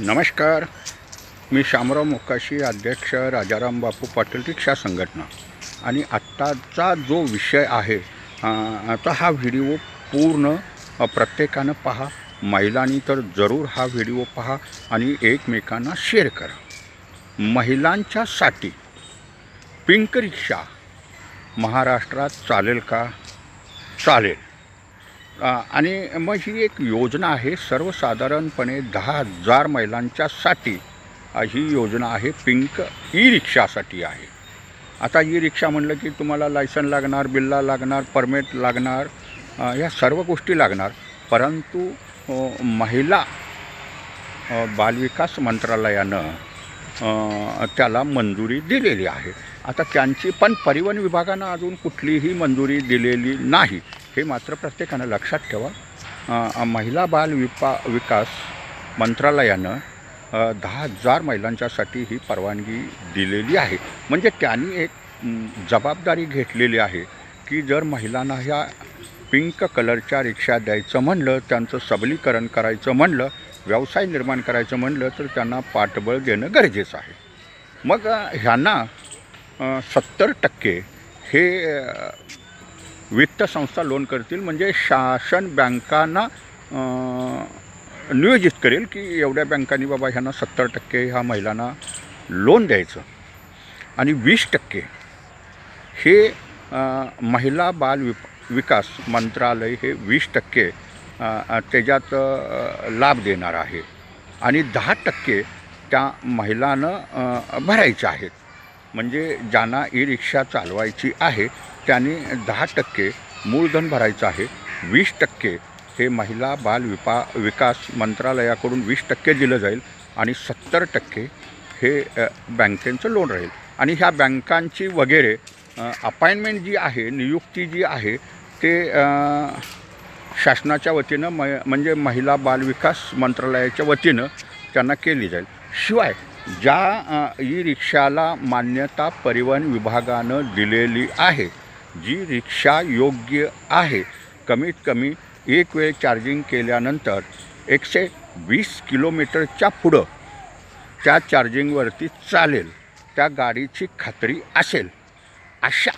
नमस्कार. मी शामराव मोकाशी अध्यक्ष राजाराम बापू पाटील रिक्षा संघटना. आणि आत्ताचा जो विषय आहे आता तर हा व्हिडिओ पूर्ण प्रत्येकानं पहा. महिलांनी तर जरूर हा व्हिडिओ पहा आणि एकमेकांना शेअर करा. महिलांच्यासाठी पिंक रिक्षा महाराष्ट्रात चालेल का? चालेल. आणि मग ही एक योजना आहे सर्वसाधारणपणे दहा हजार महिलांच्यासाठी. ही योजना आहे पिंक ई रिक्षासाठी आहे. आता ई रिक्षा म्हणलं की तुम्हाला लायसन लागणार बिल्ला लागणार परमिट लागणार या सर्व गोष्टी लागणार. परंतु महिला बालविकास मंत्रालयानं त्याला मंजुरी दिलेली आहे. आता त्यांची पण परिवहन विभागानं अजून कुठलीही मंजुरी दिलेली नाही. हे मात्र प्रत्येकानं लक्षात ठेवा. महिला बाल विपा विकास मंत्रालयानं दहा हजार महिलांच्यासाठी ही परवानगी दिलेली आहे. म्हणजे त्यांनी एक जबाबदारी घेतलेली आहे की जर महिलांना ह्या पिंक कलरच्या रिक्षा द्यायचं म्हणलं त्यांचं सबलीकरण करायचं म्हणलं व्यवसाय निर्माण करायचं म्हणलं तर त्यांना पाठबळ देणं गरजेचं आहे. मग ह्यांना सत्तर टक्के हे वित्त संस्था लोन करतील म्हणजे शासन बँकांना नियोजित करेल की एवढ्या बँकांनी बाबा ह्यांना सत्तर टक्के ह्या महिलांना लोन द्यायचं. आणि वीस टक्के हे महिला बाल विप विकास मंत्रालय हे वीस टक्के त्याच्यात लाभ देणार आहे. आणि दहा टक्के त्या महिलानं अ, भरायचे आहेत. म्हणजे ज्यांना ई रिक्षा चालवायची आहे त्यांनी दहा टक्के मूलधन भरायचं आहे. वीस टक्के हे महिला बाल विपा विकास मंत्रालयाकडून वीस टक्के दिलं जाईल आणि सत्तर टक्के हे बँकेचं लोन राहील. आणि ह्या बँकांची वगैरे अपॉइंटमेंट जी आहे नियुक्ती जी आहे ते शासनाच्या वतीनं म म्हणजे महिला बाल विकास मंत्रालयाच्या वतीनं त्यांना केली जाईल. शिवाय ज्या ई रिक्षाला मान्यता परिवहन विभागानं दिलेली आहे जी रिक्षा योग्य आहे कमीत कमी एक वेळ चार्जिंग केल्यानंतर एकशे वीस किलोमीटरच्या पुढं त्या चार्जिंगवरती चालेल त्या गाडीची खात्री असेल. अशा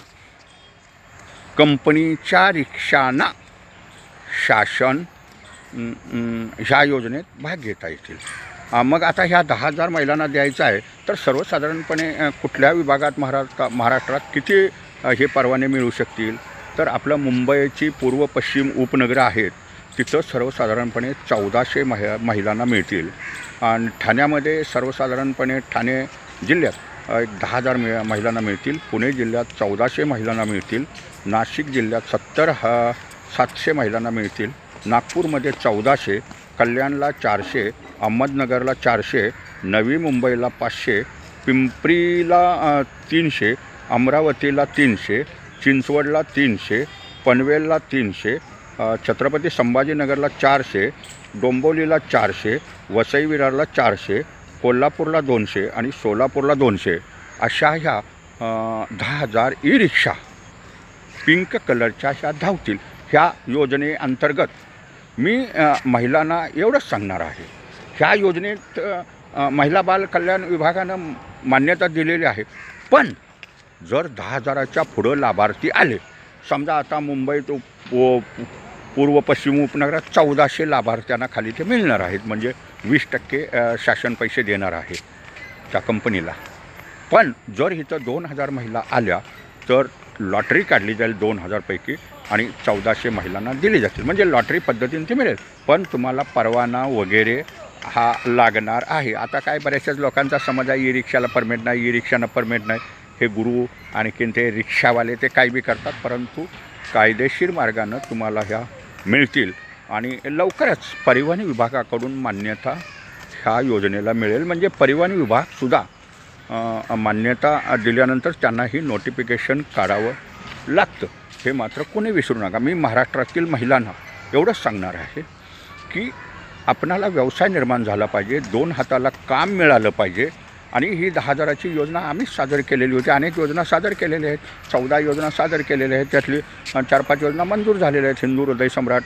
कंपनीच्या रिक्षांना शासन ह्या योजनेत भाग घेता येतील. मग आता ह्या दहा हजार महिलांना द्यायचं आहे तर सर्वसाधारणपणे कुठल्या विभागात महाराष्ट्र महाराष्ट्रात किती हे परवाने मिळू शकतील? तर आपलं मुंबईची पूर्व पश्चिम उपनगरं आहेत तिथं सर्वसाधारणपणे चौदाशे महि महिलांना मिळतील. आणि ठाण्यामध्ये सर्वसाधारणपणे ठाणे जिल्ह्यात एक दहा हजार मि महिलांना मिळतील पुणे जिल्ह्यात चौदाशे महिलांना मिळतील नाशिक जिल्ह्यात सत्तर ह सातशे महिलांना मिळतील नागपूरमध्ये चौदाशे कल्याणला चारशे अहमदनगरला चारशे नवी मुंबईला पाचशे पिंपरीला तीनशे अमरावतीला तीनशे चिंचवडला तीनशे पनवेलला तीनशे छत्रपती संभाजीनगरला चारशे डोंबोलीला चारशे वसई विरारला चारशे कोल्हापूरला दोनशे आणि सोलापूरला दोनशे. अशा ह्या दहा हजार ई रिक्षा पिंक कलरच्या ह्या धावतील. ह्या योजनेअंतर्गत मी महिलांना एवढंच सांगणार आहे. ह्या योजनेत महिला बाल कल्याण विभागानं मान्यता दिलेली आहे. पण जर दहा हजाराच्या पुढं लाभार्थी आले समजा आता मुंबईत उप- पूर्व पश्चिम उपनगरात चौदाशे लाभार्थ्यांना खाली ते मिळणार आहेत म्हणजे वीस टक्के शासन पैसे देणार आहे त्या कंपनीला. पण जर इथं दोन हजार महिला आल्या तर लॉटरी काढली जाईल दोन हजारपैकी आणि चौदाशे महिलांना दिली जातील. म्हणजे लॉटरी पद्धतीने ते मिळेल. पण तुम्हाला परवाना वगैरे हा लागणार आहे. आता काय बऱ्याचशाच लोकांचा समज आहे ई रिक्षाला परमिट नाही ई रिक्षानं परमिट नाही. हे गुरु आणखीन ते रिक्षावाले ते काही बी करतात परंतु कायदेशीर मार्गानं तुम्हाला ह्या मिळतील. आणि लवकरच परिवहन विभागाकडून मान्यता ह्या योजनेला मिळेल. म्हणजे परिवहन विभागसुद्धा मान्यता दिल्यानंतर त्यांना ही नोटिफिकेशन काढावं लागतं. हे मात्र कोणी विसरू नका. मी महाराष्ट्रातील महिलांना एवढंच सांगणार आहे की आपणाला व्यवसाय निर्माण झाला पाहिजे दोन हाताला काम मिळालं पाहिजे आणि ही दहा हजाराची योजना आम्हीच सादर केलेली होती. अनेक योजना सादर केलेल्या आहेत. चौदा योजना सादर केलेल्या आहेत. त्यातली चार पाच योजना मंजूर झालेल्या आहेत. हिंदू हृदय सम्राट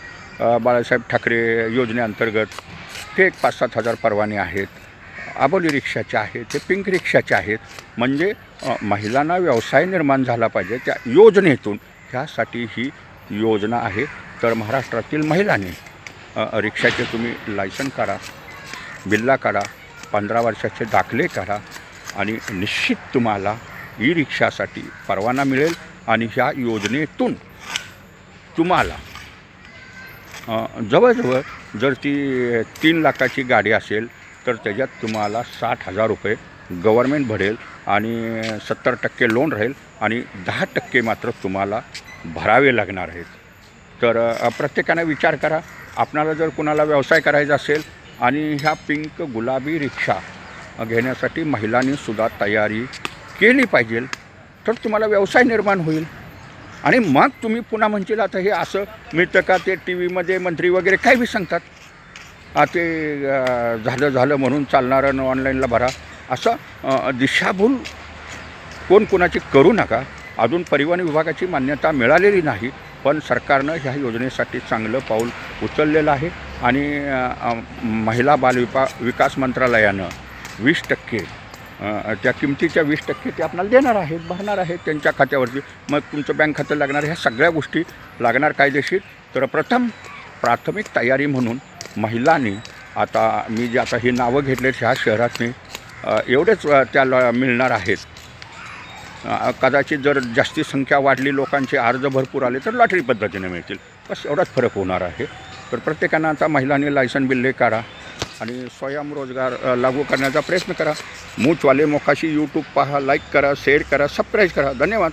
बाळासाहेब ठाकरे योजनेअंतर्गत. ते एक पाच सात हजार परवाने आहेत. आबोली रिक्षाचे आहेत. ते पिंक रिक्षाचे आहेत. म्हणजे महिलांना व्यवसाय निर्माण झाला पाहिजे. त्या योजनेतून ह्यासाठी ही योजना आहे. तर महाराष्ट्रातील महिलांनी रिक्षाचे तुम्ही लायसन काढा बिल्ला काढा पंधरा वर्षाचे दाखले काढा आणि निश्चित तुम्हाला ई रिक्षासाठी परवाना मिळेल आणि ह्या योजनेतून तुम्हाला जवळजवळ जर ती तीन लाखाची गाडी असेल तर त्याच्यात तुम्हाला साठ हजार रुपये गव्हर्मेंट भरेल आणि सत्तर टक्के लोन राहील आणि दहा टक्के मात्र तुम्हाला भरावे लागणार आहेत. तर प्रत्येकाने विचार करा आपणाला जर कुणाला व्यवसाय करायचा असेल आणि ह्या पिंक गुलाबी रिक्षा घेण्यासाठी महिलांनी सुद्धा तयारी केली पाहिजे तर तुम्हाला व्यवसाय निर्माण होईल. आणि मग तुम्ही पुन्हा म्हणशील आता हे असं मिळतं का? ते टी व्हीमध्ये मंत्री वगैरे काय बी सांगतात. ते झालं झालं म्हणून चालणारं ऑनलाईनला भरा. असं दिशाभूल कोण कोणाची करू नका. अजून परिवहन विभागाची मान्यता मिळालेली नाही. पण सरकारनं ह्या योजनेसाठी चांगलं पाऊल उचललेलं आहे आणि महिला बालविपा विकास मंत्रालयानं वीस टक्के त्या किमतीच्या वीस टक्के ते आपल्याला देणार आहेत भरणार आहेत त्यांच्या खात्यावरती. मग तुमचं बँक खातं लागणार ह्या सगळ्या गोष्टी लागणार कायदेशीर. तर प्रथम प्राथमिक तयारी म्हणून महिलांनी आता मी जे आता ही नावं घेतलेत ह्या शहरातनी एवढेच त्या मिळणार आहेत. कदाचित जर जास्ती संख्या वाढली लोकांचे अर्ज भरपूर आले तर लॉटरी पद्धतीने मिळतील. बस एवढाच फरक होणार आहे. तर प्रत्येकानं आता महिलांनी लायसन बिल्ले काढा आणि स्वयंरोजगार लागू करण्याचा प्रयत्न करा. मूचवाले मोकाशी यूट्यूब पहा लाईक करा शेअर करा सबस्क्राईब करा. धन्यवाद.